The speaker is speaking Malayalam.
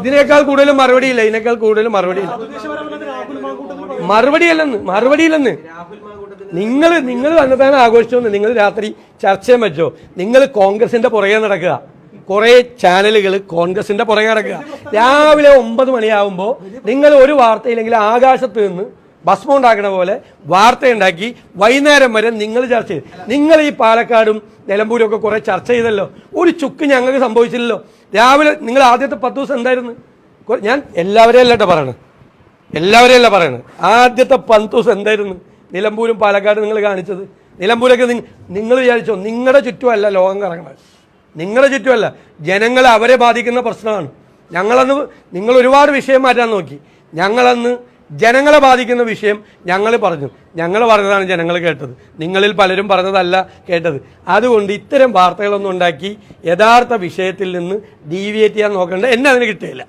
ഇതിനേക്കാൾ കൂടുതൽ മറുപടിയില്ല ഇതിനേക്കാൾ കൂടുതൽ മറുപടിയില്ല മറുപടിയല്ലെന്ന് മറുപടിയില്ലെന്ന്. നിങ്ങൾ നിങ്ങൾ തന്നെത്താനെ ആഘോഷിച്ചോന്ന് നിങ്ങൾ രാത്രി ചർച്ചയും വെച്ചോ. നിങ്ങൾ കോൺഗ്രസിന്റെ പുറകെ നടക്കുക. കുറെ ചാനലുകൾ കോൺഗ്രസിന്റെ പുറകെ നടക്കുക. രാവിലെ ഒമ്പത് മണിയാവുമ്പോൾ നിങ്ങൾ ഒരു വാർത്തയില്ലെങ്കിൽ ആകാശത്ത് നിന്ന് ഭസ്മം ഉണ്ടാക്കണ പോലെ വാർത്തയുണ്ടാക്കി വൈകുന്നേരം വരെ നിങ്ങൾ ചർച്ച ചെയ്തു നിങ്ങൾ ഈ പാലക്കാടും നിലമ്പൂരും ഒക്കെ കുറെ ചർച്ച ചെയ്തല്ലോ. ഒരു ചുക്ക് ഞങ്ങൾക്ക് സംഭവിച്ചില്ലല്ലോ. രാവിലെ നിങ്ങൾ ആദ്യത്തെ പത്ത് ദിവസം എന്തായിരുന്നു? ഞാൻ എല്ലാവരെയും അല്ലട്ടോ പറയണത്. എല്ലാവരെയും അല്ല പറയണത്. ആദ്യത്തെ പത്ത് ദിവസം എന്തായിരുന്നു? നിലമ്പൂരും പാലക്കാടും നിങ്ങൾ കാണിച്ചത്. നിലമ്പൂരൊക്കെ നിങ്ങൾ വിചാരിച്ചോ നിങ്ങളുടെ ചുറ്റുമല്ല ലോകം കറങ്ങണത്. നിങ്ങളുടെ ചുറ്റുമല്ല. ജനങ്ങളെ അവരെ ബാധിക്കുന്ന പ്രശ്നമാണ്. ഞങ്ങളന്ന് നിങ്ങൾ ഒരുപാട് വിഷയം മാറ്റാൻ നോക്കി. ഞങ്ങളന്ന് ജനങ്ങളെ ബാധിക്കുന്ന വിഷയം ഞങ്ങൾ പറഞ്ഞു. ഞങ്ങൾ പറഞ്ഞതാണ് ജനങ്ങൾ കേട്ടത്. നിങ്ങളിൽ പലരും പറഞ്ഞതല്ല കേട്ടത്. അതുകൊണ്ട് ഇത്തരം വാർത്തകളൊന്നും ഉണ്ടാക്കി യഥാർത്ഥ വിഷയത്തിൽ നിന്ന് ഡീവിയേറ്റ് ചെയ്യാൻ നോക്കേണ്ട. എന്നെ അതിന് കിട്ടിയില്ല.